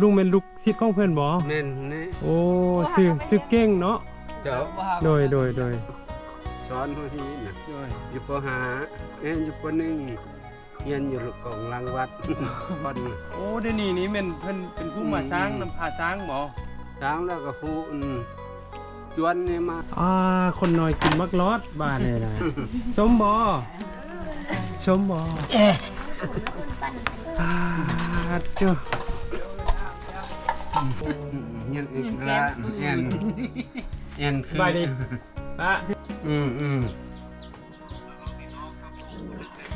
ลุงเป็นลูกศิษย์ของเพิ่นบ่แม่นนี่โอ้ชื่อชื่อเก่งเนาะเจ้าโดยโดยโดยสอนเฮาที่น่ะโดยอยู่ปหาเอ้ยอยู่ปหนึ่งเรียนอยู่กองรางวัดคนโอ้เดี๋ยวนี้นี่แม่นเพิ่นเป็นผู้มาสร้างนำพาสร้างบ่ช้างแล้วก็ครูอืมจวนนี่มาอ่าคนน้อยกินมักลอดบ้านนี่นะสมบ่สมบ่อ่าเจ้า เรียนอีกละเรียนเรียนคือสบายดีป้าอืมอืม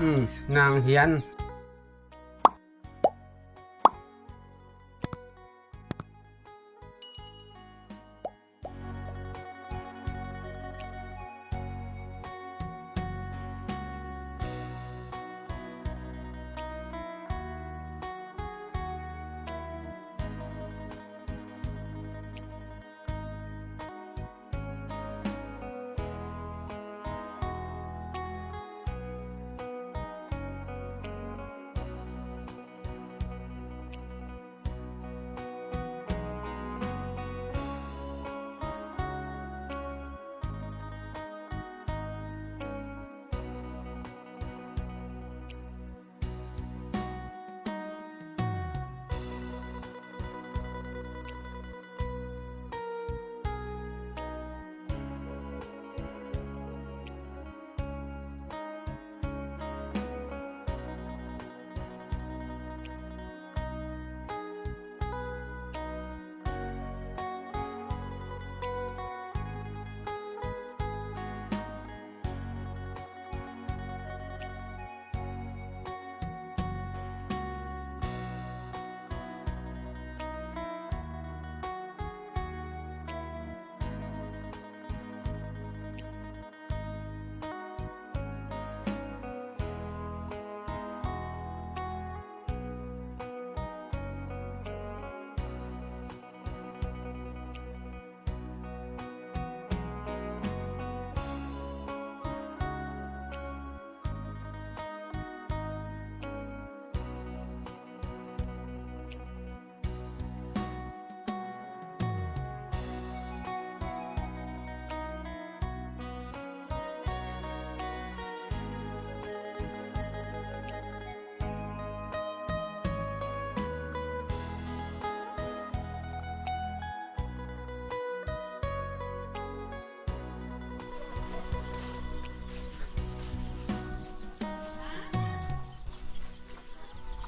อืมนางเฮียน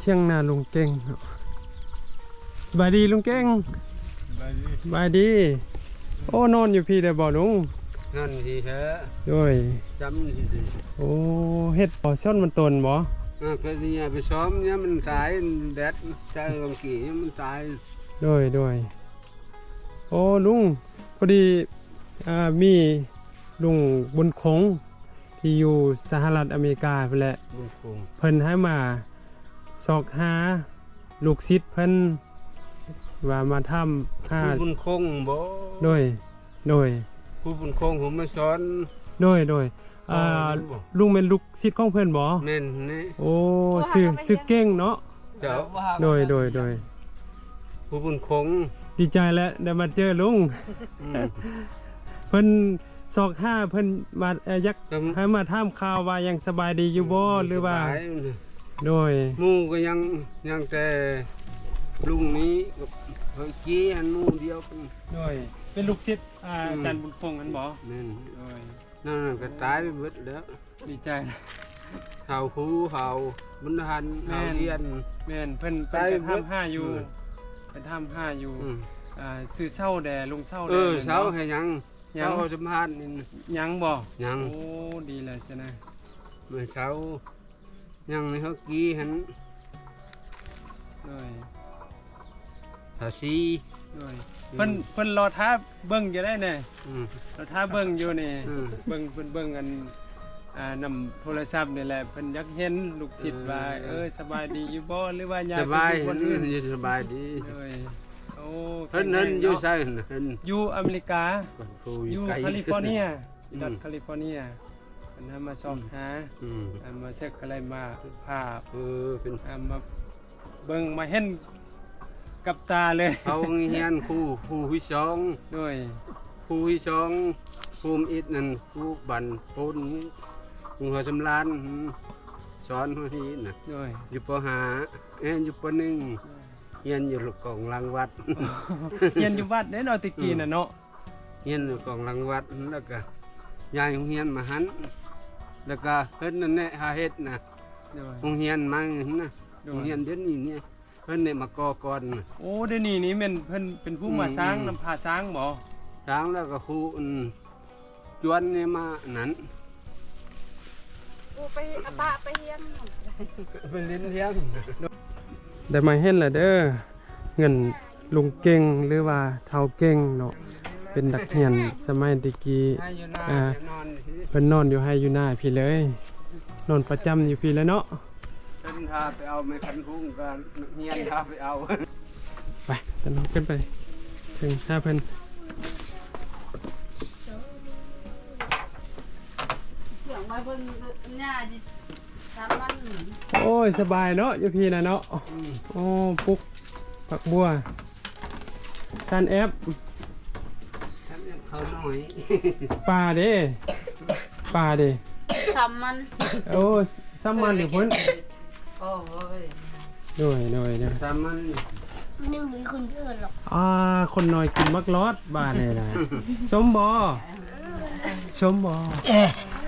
เที่ยงนาลุงเก่งเนาะสบายดีลุงเก่งสบายดี โอ้นอนอยู่พี่ได้บ่ลุงนั่นทีเถอะโดยจำทีเถอะโอ้เฮ็ดบ่ซ่อนมันตนบ่อ่าก็เนี่ยไปซ้อมเนี่ยมันตายแดดใจบางกี่เนี่ยมันตายโดยโดยโอ้ลุงพอดีอ่ามีลุงบุญคงที่อยู่สหรัฐอเมริกาพุ่นแหละบุญคงเพิ่นให้มา สอกหาลูกศิษย์เพิ่นว่ามาทำค่าผู้บุญคงบ่โดยโดยผู้บุญคงผมมาสอนโดยโดยอ่าอ๋อรู้บ่ลุงเป็นลูกศิษย์ของเพิ่นบ่แม่นนี่โอ้ชื่อชื่อเก่งเนาะเจ้าโดยโดยโดยผู้บุญคงดีใจแล้วได้มาเจอลุงอืมเพิ่นสอกห้าเพิ่นมาเอ่อยักก็ให้มาถามข่าวว่ายังสบายดีอยู่บ่หรือว่าสบย โดยหมู่ก็ยังยังแต่ลุงนี้กับเมื่อกี้อันหมู่เดียวกัน โดยเป็นลูกศิษย์อ่าอืม อาจารย์บุญคงกันบ่แม่นโดยนั่นน่ะก็ตายไปเบิดแล้วดีใจเฮาครูเฮาบุญทันแม่เฮานเรียน แม่นเพิ่นตาเพิ่ยนเบิจะดทำห้าอยู่อืมเป็นทำห้าอยู่อืมอ่าซื้อเศร้าแด่ลุงเศร้าเอแด่อนี่เช้าเนาะให้ยังยังเช้าสัมภาษณ์นี่ยังบ่ยังโอ้ดีเลยใช่นะเมื่อเช้า ยังในเฮากี้หันโดยภาษีโดยเพิ่นเพิ่นรอท้าเบิ่งอยู่ได้แน่อืม รอท้าเบิ่งอยู่นี่อืม เบิ่งเพิ่นเบิ่งกันอ่านำโทรศัพท์นี่แหละเพิ่นอยากเห็นลูกศิษย์ว่าเออเออสบายดีอยู่บ่หรือว่าอยากสบายเป็นคนอื่นอยู่สบายดีโดยโอ้เพิ่นเพิ่นอยู่ไสเพิ่นอยู่อเมริกาก่อนครูออยู่ยู่ไกลแคลิฟอร์เนียอืม รัฐแคลิฟอร์เนีย เพิ่นให้มาสอบหาอืมอ่ามาเช็คอะไรมาภาพเออเป็นอ่ามาเบิ่งมาเห็นกับตาเลยเขาเฮียนครูครูที่สองด้วยครูที่สองภูมิอิฐนั่นครูบันโพนนี้ครูหัวสำรานสอนหัวที่น่ะด้วยอยู่ปห้าเอ้ยอยู่ปหนึ่งเฮียนอยู่ลูกกองหลังวัดเรียนอยู่วัดเด้เนาะตะกี้น่ะเนาะเฮียนอยู่กองหลังวัดแล้วก็ย้ายโรงเรียนมาหัน แล้วก็เฮ็ดนั่นแหละหาเฮ็ดน่ะด้วยโรงเรียนมาหั่นน่ะด้โรวงยเรียนเดี๋ยวนี้เนี่ยเพิ่นเนี่ยมาก่อก่อนน่ะโอ้เดี๋ยวนี้นี่แม่นเพิ่นเป็นผู้มาอืมสร้างอืมนำพาสร้างบ่ทางแล้วก็ครูอืมจวนเนี่ยมานั้น กูไปเอาปะไปเฮียน เป็นเรียนเรียนได้มาเห็นแล้วเด้อเงินลุงเก่งหรือว่าเฒ่าเก่งเนาะ เป็นนักเรียนสมัยตะกี้ให้อยู่หน้าอ่าเดี๋ยวนอนที่เพิ่นนอนอยู่ให้อยู่หน้าพี่เลย นอนประจำอยู่พี่แล้วเนาะเพิ่นพาไปเอาไม้คันพุ่งกันเฮียนพาไปเอาไปจะนอนขึ้นไป ถึงหาเพิ่นเสียงมาเพิ่นหญ้าดิสามวันโอ้ยสบายเนาะอยู่พี่นะเนาะโอ้ปุ๊กผักบัวซันแอปฉันยัง เขาหน่อยปลาเด้ปลาเด้สามมันโอ้ซ้ำมันอยู่เพิ่นโอ้ยด้วยด้วยด้วยสามมันนึงหรือคนเพื่อนหรอกอ่าคนน้อยกินมักรอดบ้านนี่นะสมบ่สมบ่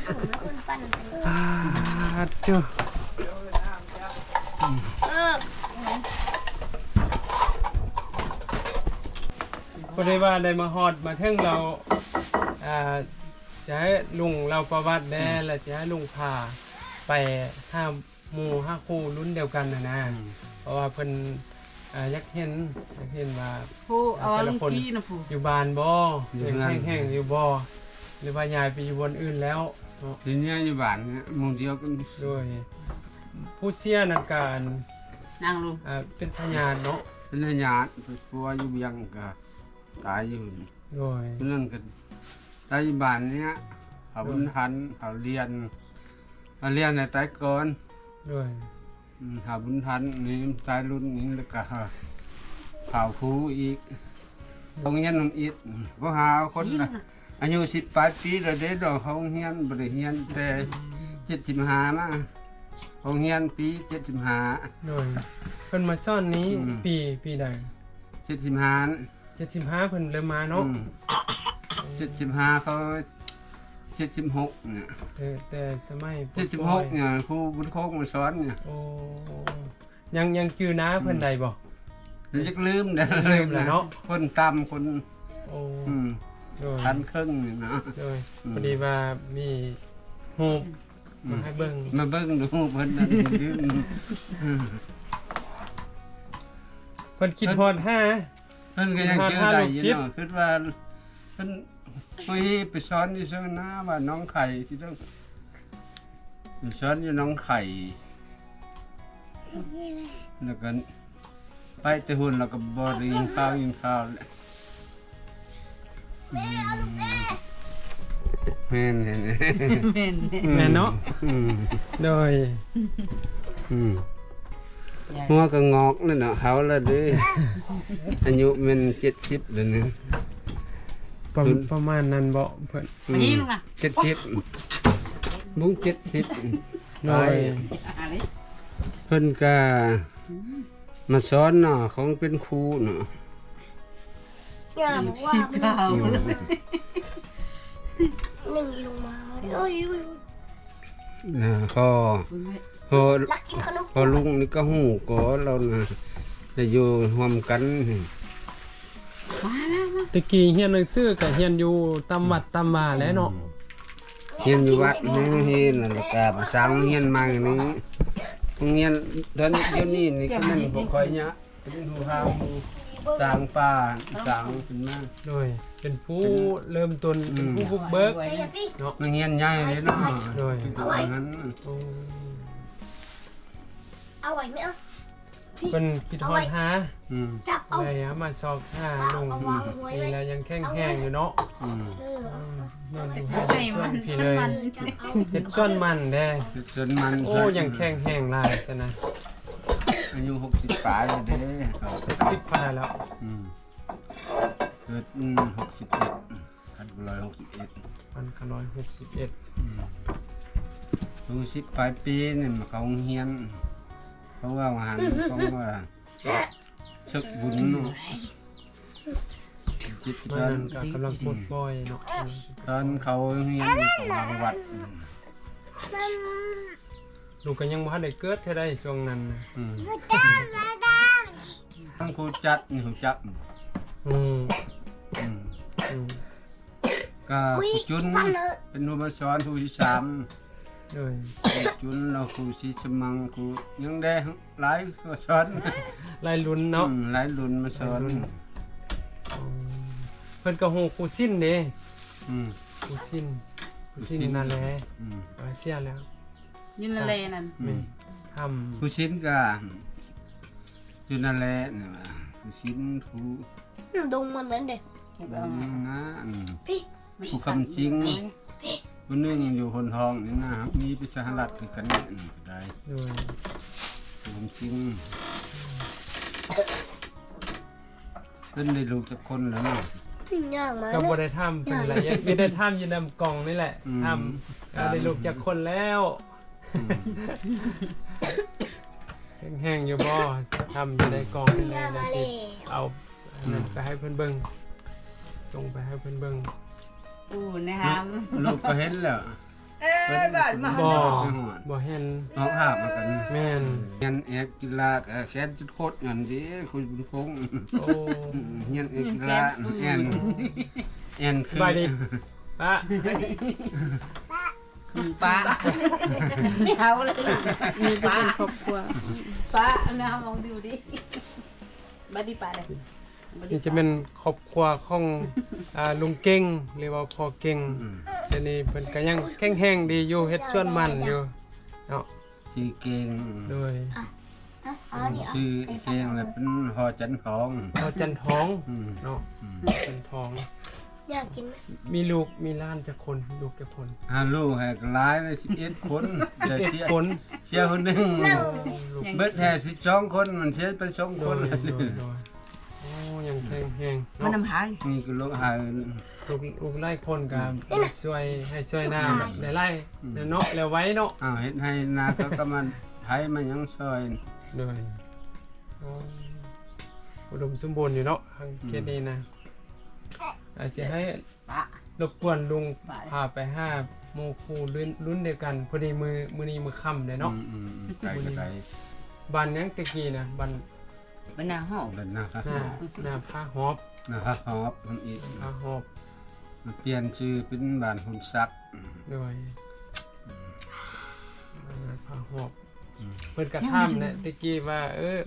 สูงแล้วคนปั้นกันอ่าเจ้า เออ พอได้ว่าได้มาฮอดมาถึงเราอ่าจะให้ลุงเราประวัติแน่แล้วจะให้ลุงพาไปห้าหมู่ห้าคู่รุ่นเดียวกันนะนะเพราะว่าเพิ่นอ่าอยากเห็นอยากเห็นว่า ผู้เอาลุงกี้นะผู้อยู่บ้านบ่ยังแห้งๆอยู่บ่หรือว่าย้ายไปอยู่บนอื่นแล้วเนาะ ทีเนี้ยอยู่บ้านเนี่ยหมุงเดียวกันโดยผู้เสียนันการนางลุงอ่าเป็นพยานเนาะเป็นญาติปัวอยู่เบียงก็ ตายอยู่โดยเพราะนั่นก็ตายอยู่บ้านเนี้ยเขาบุญทันเขาเรียนเขาเรียนในตายก่อนโดย อืมเขาบุญทันนี่ตายรุ่นนี้แล้วก็เผาครูอีกโรงเรียนนำอิดเพราะหาคนละอายุสิบแปดปีแล้วเด็กดอกเขาโรงเรียนบริเรียนแต่เจ็ดสิบห้ามาโรงเรียนปีเจ็ดสิบห้าโดยเพิ่นมาซ่อนนี้อืม ปีปีใด เจ็ดสิบห้า75เพิ่นเริ่มมาเนาะเจ็ดสิบห้าเขาเจ็ดสิบหกเนี่ยแต่แต่สมัยเจ็ดสิบหกเนี่ยครูบุญโคกมาสอนเนี่ยโอ้ยังยังจือน้าเพิ่นใดบ่เราจะลืมเด้อลืมแล้วเนาะคนตำคนโอ้อืมโดยพันครึ่งเนี่ยนะโดยอืมพอดีว่ามีรูปมาให้เบิ่งมาเบิ่งดูเพิ่นนั่นลืมอืมเพิ่นคิดฮอดห้า เพิ่นก็ยังเจอได้อยู่เนาะคิดว่าเพิ่นเฮ้ยไปสอนอยู่เชิงหน้าว่าน้องไข่ที่ต้องไปสอนอยู่น้องไข่แล้วก็ไปแต่หุ่นแล้วก็บ่ได้กินข้าวกินข้าวแหละอืมแม่นเห็นไหมเม่นแม่นเนาะอืมโดยอืม หัวก็งอกนั่นเนาะเขาละเด้ อายุมันเจ็ดสิบแล้วนะประอืมประมาณนั้นบ่เพิ่นอันนี้ลุงอะเจ็ดสิบบุ้งเจ็ดสิบโดยอันนี้เพิ่นก็มาสอนเนาะของเป็นครูเนาะอย่าบอกว่าสิบมันเก้าหนึ่งลงมาเอ้ยอุ้ยนะพอ พอรักกินขนมพอลุงนี่ก็หูก็เราน่ะจะอยู่ร่วมกันนี่ตะกี้เฮียนหนังสือก็เฮียนอยู่ตามวัดตามว่าแหล้วเนาะเฮียนอยู่วัดนี่เฮียนนั่นแหละก็มาสร้างโรงเฮียนมาอย่างนี้โรงเรียนเดินเดี๋ยวนี้นี่ก็มันบ่ค่อยเนี้ยเป็นดูหาหมู่สร้างป่าสร้างขึ้นมาโดยเป็นผู้เริ่มต้นอืเป็นมผู้บุกเบิกเฮ้ยอย่าพี่เนาะโรงเรียนใหญ่เลยเนาะโดยอย่างนั้นโอ้เอาไหวไหมอะเพิ่นคิดฮอดหาอืมจับเอาได้หามาชอกหาลงเอาวางไว้นี่ไว้แล้วยังแข็งๆอยู่เนาะอืมเอออืมนอนอยู่ไอ้มันพี่ฉันเลยมันจับเอาเฮ็ดส่วนมันแด้จนมันโอ้ยังแข็งแห้งหลายซะนะอายุหกสิบปลายเลยเด้เขาสิบพายแล้วอืมเกิดอืมหกสิบเอ็ดพันร้อยหกสิบเอ็ดมันก็ร้อยหกสิบเอ็ด ดูสิบปลายปีนี่มันเขาเฮียน เพราะว่าหันเพราะว่าชึกบุญเนาะจิตมัตอนนก็กำลังปลดปล่อยเนาะตอนเขาเฮียนของรางวัดลูกก็ยังบ่ทันได้เกิดแค่ได้ช่วงนั้นน่ะอืมทั้งครูจัดนี่ครูจับอืมอืมอืมก็ครูจุนปั้นเลยเป็นครูมาสอนครูที่สาม เลยครูจุนเราครูสีสมังครูยังได้หลายก็สอนไล่ลุ้นเนาะอืมหลายรุ่นมาสอนอืมเพิ่นก็ฮู้ครูสิ้นเด้อืมครูสิ้นครูสิ้นครูสิ้นนั่นแหละอืมเอาเสียแล้วยินละเลนั่นอืมทำผู้ชิ้นก็อยู่นั่นแหละนี่ว่าผู้ชิ้นผู้ดงมันเหมือนเด็กเก็บผู้เอางาอื มพี่ผู้คำจริงผู้หนึงอยู่คนทองนี่นะมีประชารัฐคือกันนี่อืมได้เลยผู้คำจริงเพิ่นได้ลูกจากคนแล้วเนาะย่างมาก็บ่เลยได้ทำเป็นอะไรยังไม่ได้ทำอยู่นำกล่องนี่แหละอืมทำก็ได้ลูกจากคนแล้วอืมแห้งๆอยู่บ่ทำอยู่ในกล่องนี่แหละย่างเดี๋มายวเลสิยเอาอันนั้นไปให้เพิ่นเบิ่งส่งไปให้เพิ่นเบิ่ง อูนะครับลูกก็เห็นแล้วเอ้ยบ้านมาบ่เนาะบ่เห็นเอาภาพมากันแม่นเฮียนแอกกีฬาก็แค้นจุดโคตรเงินดิคุณบุญพงษ์โอ้เฮียนแอกกีฬาแอนแอนคือสบายดีป้าคือป้าไม่เอาเลยมีป้าครอบครัวป้าเนี่ยมองดูดิบัดดีป้าเลยบัดดี นี่จะเป็นครอบครัวของอ่าลุงเก่งหรือว่าพ่อเก่งอืมแต่นี่เพิ่นก็ยังแข็งแรงดีอยู่เฮ็ดสวนมันอยู่เนาะชื่อเก่งโดยเอานี่เอาชื่อเก่งแล้วเป็นหอจันทองเราจันทองอืมเนาะจันทอง อยากกินไหมมีลูกมีหล้านจักคนลูกจักคนฮาลูกให้กหลายเลย11คนเสียเอ็ดเสียคนเสียคนหนึงลูกเบิดแท้12คนมันเสียไป2โดคนยโดยโดยโอ้ยัง แข็งแรงมันเนาะนำหายนี่ก็ลูกหาลูกลูกไล่คนก็ช่วยให้ช่วยหน้าได้ไล่แล้วเนาะแล้วไว้เนาะอ้าวเฮ็ดให้นาเขาก็มันไผมันยังซอยโดยโอ้อุดมสมบูรณ์อยู่เนาะทางเขตนี้นะอาจจะให้ป้ารบกวนลุงไปพาไปห้าโมคูรุ่นรุ่นเดียวกัน พอดีมือมือนี้มือค่ำเลยเนาะอืมอืมอืมไกลก็ไกลบันยังตะกี้นะบัน เป็นหน้าห้องเดินหน้าหน้าหน้าผ้าหอบนะครับฮอบมันอีกผ้าหอบมาเปลี่ยนชื่อเป็นบ้านหุ่นซักด้วยหน้าผ้าหอบอืมเพิ่นกระทำเนี่ยตะกี้ว่า เออ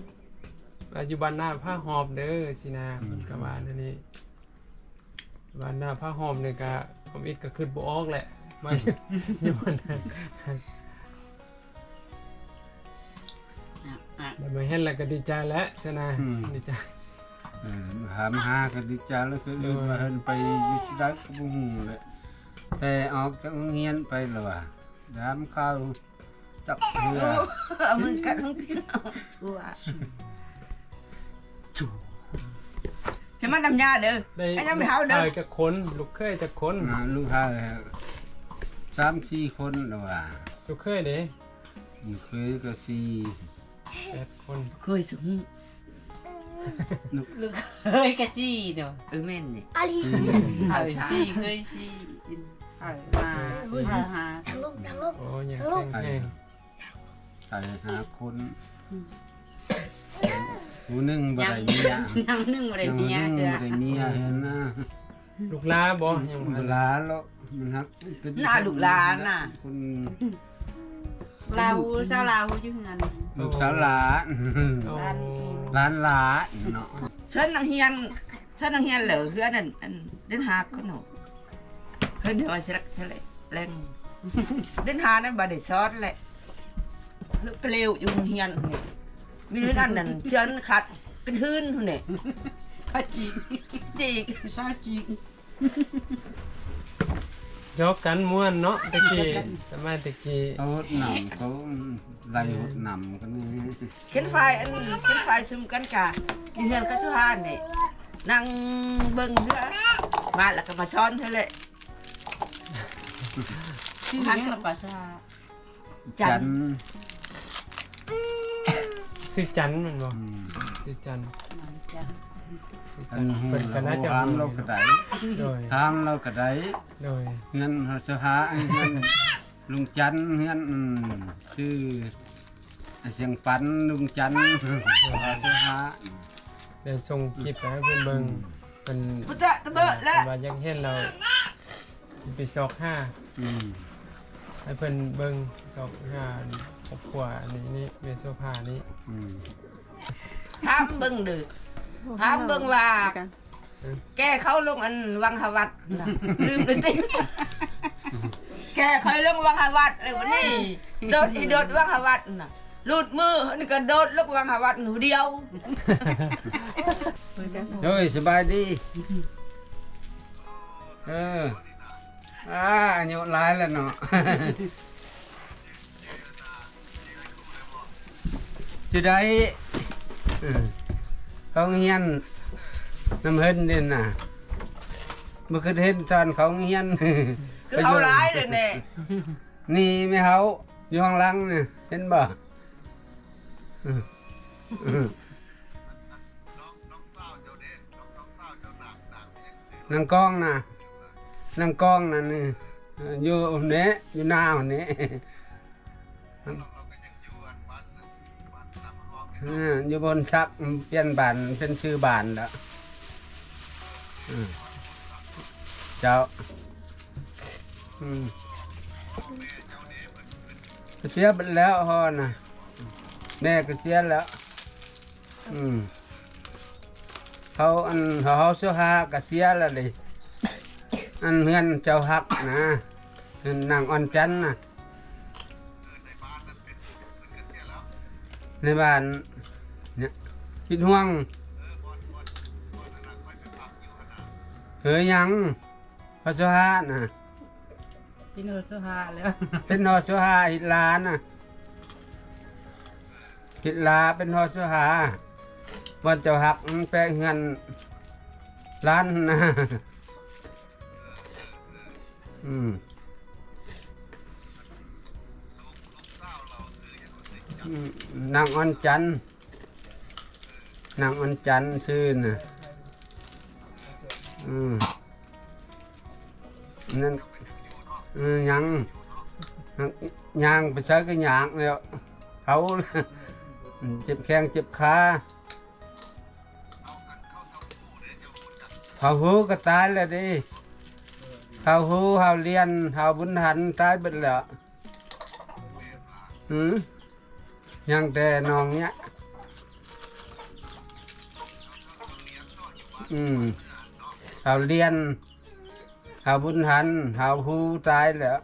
ปัจจุบันหน้าผ้าหอบเด้อสินะเพิ่นก็ว่านั่นนี่บ้านหน้าผ้าหอบเนี่ยก็ผมอิดก็ขึ้นบ่ออกแหละมาอยู่บ้านนั้ อะอะแต่มาเห็นแล้วก็ดีใจแล้วชนะดีใจ เออหามหาก็ดีใจแล้วคืออื่นมาเฮินไปอยู่ที่รักก็บ่ฮู้แหละแต่ออกจากโรงเรียนไปแล้วว่าดามข้าวจับเรือเอามือกัดทั้งกินเอาตัวฉันมาดำยาเด้อได้อันยังไม่เฮาเด้อ ลูกชยจะคนลูกเคยจะคนนะลูกค้าสามสี่คนแล้วว่าลูกเคยเด้อยู่เคยก็สี่ แปดคนเคยสูงลูกเคยกะซี่เด้อเออแม่นนี่อาลีเคยซี่เคยซี่เคยมาเคยหาทางลูกทางลูกโอ้ยังลูแข็กงแรงใส่หาคนผู้หนึงบ่ได้เมียยังนึ่งอะไรยังเมียหนึงเด้อบ่ได้เมียเห็นนะลูกลาบ่ยังบ่เวทันลาแล้วมันฮักเป็นหน้าลูกหลานน่ะคน ลาวเจ้าลาวอยู่งานลูกสาวหลานโอ้หลานหลานเนาะเชิญนางเฮียนเชิญนางเฮียนเหลือเฮือนั่นอันเดินหาก็หนูเพิ่นเดี๋ยวสิลักสิแรงเดินหานั่นบ่ได้ช็อตแหละเปลวอยู่เฮียนนี่มีนู่นนั่นนั่นเชิญขัดเป็นหื้นหุ่นนี่ขัดจีกจีกซาจีก ยกกันม่วนเนาะตะกี้สมัยตะกี้เขาหดนำเขาไล่หดนำกันนี่เข็นไฟอันเข็นไฟซุ่มกันกะอยู่เฮือนก็ชุหานนี่นั่งเบิ่งเรือมาแล้วก็มาช้อนเท่าเลยชื่อหยังล่ะปลาชาจัจันนชื่อจันแมันบ่อืมชื่อจันมันจะชื่อ อัจันนหูเพิ่นก็น่าจะถามเราก็ได้โดยถามเราก็ได้โดยเงินเฮาสหาเงินลุงจันเงินอืมชื่อเสียงปันลุงจันเฮาสหาเดี๋ยวส่งคลิปไปให้เพิ่นเบิ่งเพิ่นพุทธะตะเบะและว่าอยากเห็นเราสิไปซอกห้าอืมให้เพิ่นเบิ่งซอกห้าครอบครัวอันนี้นี่เวโซภานี้อืมถามเบิ่งเด้อ ถามเบิ่งว่า แกเข้าลงอันวังหวัดน่ะลืมเลยติแกเคยลงวังหวัดเลยวันนี้โดดอีโดดวังหวัดน่ะลูดมือนี่ก็โดดลงวังหวัดหนูเดียวโอ้ยสบายดี เอออ่าอายุหลายแล้วเนาะ จะได้เออ เขาเฮียนน้ำเฮินนี่น่ะเมื่อคืนเห็นตอนเขาเฮียนคือเอาร้ายเลยเนี่ยนี่ไม่เขาอยู่ข้างหลังเนี่ยเห็นบ่อืมอืมนางกองนะนางกองนั่นนี่เอออยู่เนี้อยู่หน้าเนี้ อยู่บนชักเปลี่ยนบานเป็นชื่อบานแล้วเจ้าเสียไปแล้วฮอนะแม่ก็เสียแล้ว อืมเขาอันเขาเสื้อหาก็เสียแล้วเลยอันเฮือนเจ้าฮักนะเฮือนนางอ่อนจันนะ ในบ้านเนี่ยคิดห่วงเฮ้ยยังเขาเสื้อหานะพี่โนสุฮาแล้วเป็นหอสุหาหิลานะหิลาเป็นหอสุหาวันเจ้าหักมันแปลงเงินล้านนะอืม นางอ่อนจันทร์นางอ่อนจันทร์ชื่อน่ะอืมนั่นยังยางไปใช้ก็ยางแล้วเขาเจ็บแข้งเจ็บขาเขาหูก็ตายแล้วดิเขาหูเขาเรียนเขาบุญหันตายไปแล้วหืม ยังแต่น้องเนี้ย อืมเขาเรียนหาบุญหันหาผู้ตายแล้ว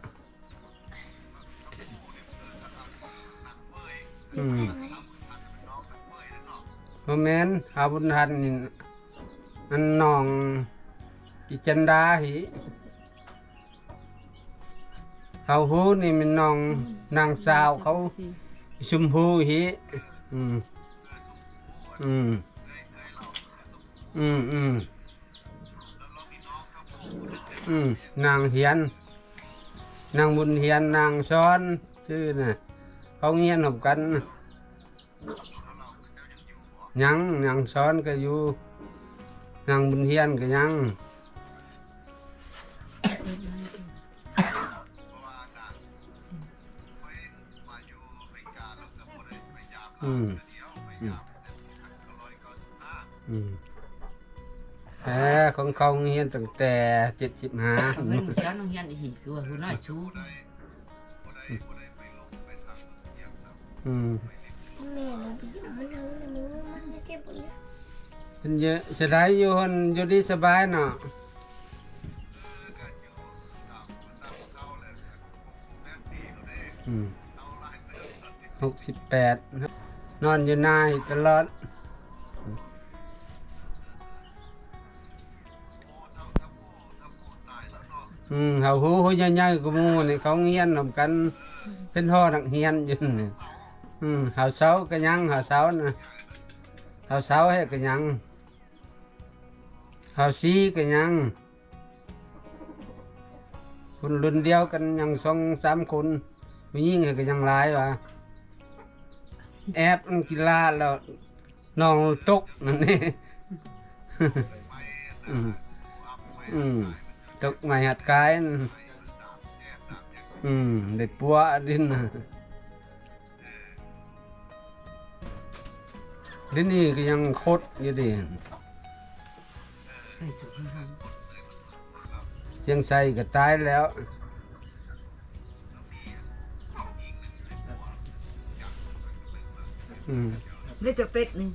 อืมโมเมนหาบุญหันนี่อันนองกิจันดาหิเขาหูนี่มันนองนางสาวเขา ชุมพูหิอืมอืมอืมอืมอืมนางเฮียน นางบุญเฮียนนางซ้อนชื่อน่ะเขาเงียนหบกันยังนางซ้อนก็อยู่นางบุญเฮียนก็ยัง ของเขาเงียนตั้งแต่เจ็ดสิบห้าเงินฉันเฮียนอีกคือว่าหัวน้อยชูอืมแม่เราไปอยู่มันเอาหนูมันจะเจ็บปวดเป็นเยอะสบายอยู่คนอยู่ดีสบายเนาะอืมหกสิบแปดนอนอยู่นายตลอด อืมเฮาฮู้ฮู้ใหญ่ๆกูมูนี่เขาเฮียนนำกัน เป็นพ่อนักเฮียนอยู่นี่อืมเฮาเซาก็ยังเฮาเซานะเฮาเซาให้ก็ยังเฮาซีก็ยังคนรุ่นเดียวกันยังสองสามคนมียิ่งให้ก็ยังหลายว่ะแอบมันกีฬาแล้วน้องตกนั่นนี่อืมอืม ตกไม่หัดกายอืมเด็ดปัวดินดินนี่ก็ยังโคดอยู่ดิเชียงใส่ก็ตายแล้วอืมนี่จะเป็ดหนี่ง